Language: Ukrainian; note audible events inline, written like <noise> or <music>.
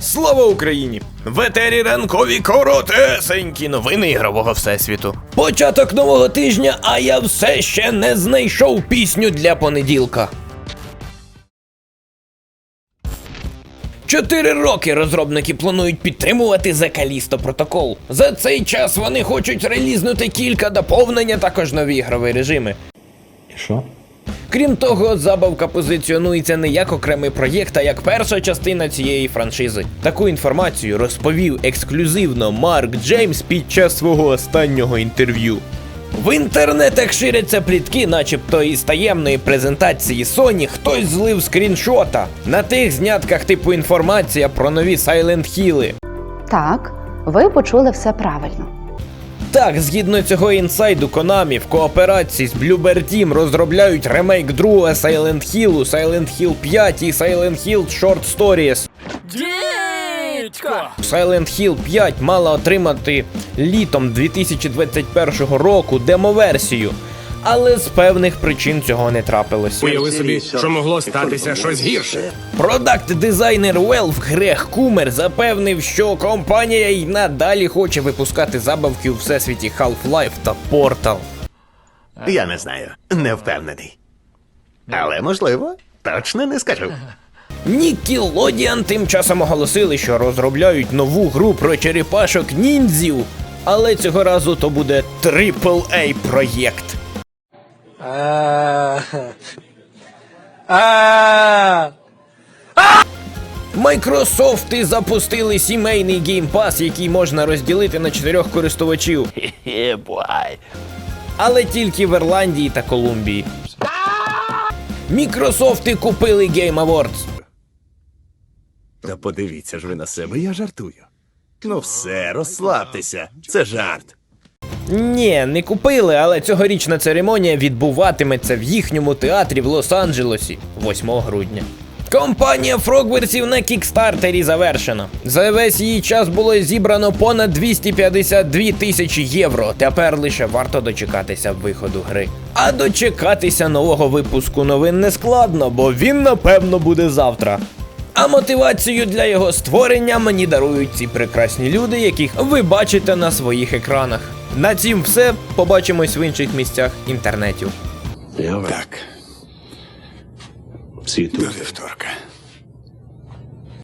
Слава Україні! В етері ранкові коротесенькі новини ігрового всесвіту. Початок нового тижня, а я все ще не знайшов пісню для понеділка. Чотири роки розробники планують підтримувати The протокол. За цей час вони хочуть релізнути кілька доповнення, також нові ігрові режими. І що? Крім того, забавка позиціонується не як окремий проєкт, а як перша частина цієї франшизи. Таку інформацію розповів ексклюзивно Марк Джеймс під час свого останнього інтерв'ю. В інтернетах ширяться плітки, начебто із таємної презентації Sony хтось злив скріншота. На тих знятках типу інформація про нові Silent Hill. Так, ви почули все правильно. Так, згідно цього інсайду, Konami в кооперації з Bluebird Team розробляють ремейк другого Silent Hill, Silent Hill 5 і Silent Hill Short Stories. Silent Hill 5 мала отримати літом 2021 року демоверсію, але з певних причин цього не трапилось. Уяви собі, що могло статися щось гірше. Продакт дизайнер Valve Грег Кумер запевнив, що компанія й надалі хоче випускати забавки у всесвіті Half-Life та Portal. Я не знаю, не впевнений. Але можливо, точно не скажу. Nickelodeon тим часом оголосили, що розробляють нову гру про черепашок ніндзів, але цього разу то буде AAA проєкт. Майкрософти запустили сімейний геймпас, який можна розділити на чотирьох користувачів. <laughs> Але тільки в Ірландії та Колумбії. Мікрософти купили Game Awards. Та подивіться ж ви на себе, я жартую. Ну все, розслабтеся, це жарт. Ні, не купили, але цьогорічна церемонія відбуватиметься в їхньому театрі в Лос-Анджелесі 8 грудня. Компанія Фрогверсів на кікстартері завершена. За весь її час було зібрано понад 252 тисячі євро. Тепер лише варто дочекатися виходу гри. А дочекатися нового випуску новин не складно, бо він напевно буде завтра. А мотивацію для його створення мені дарують ці прекрасні люди, яких ви бачите на своїх екранах. На цім все. Побачимось в інших місцях інтернетів. Так. До вівторка.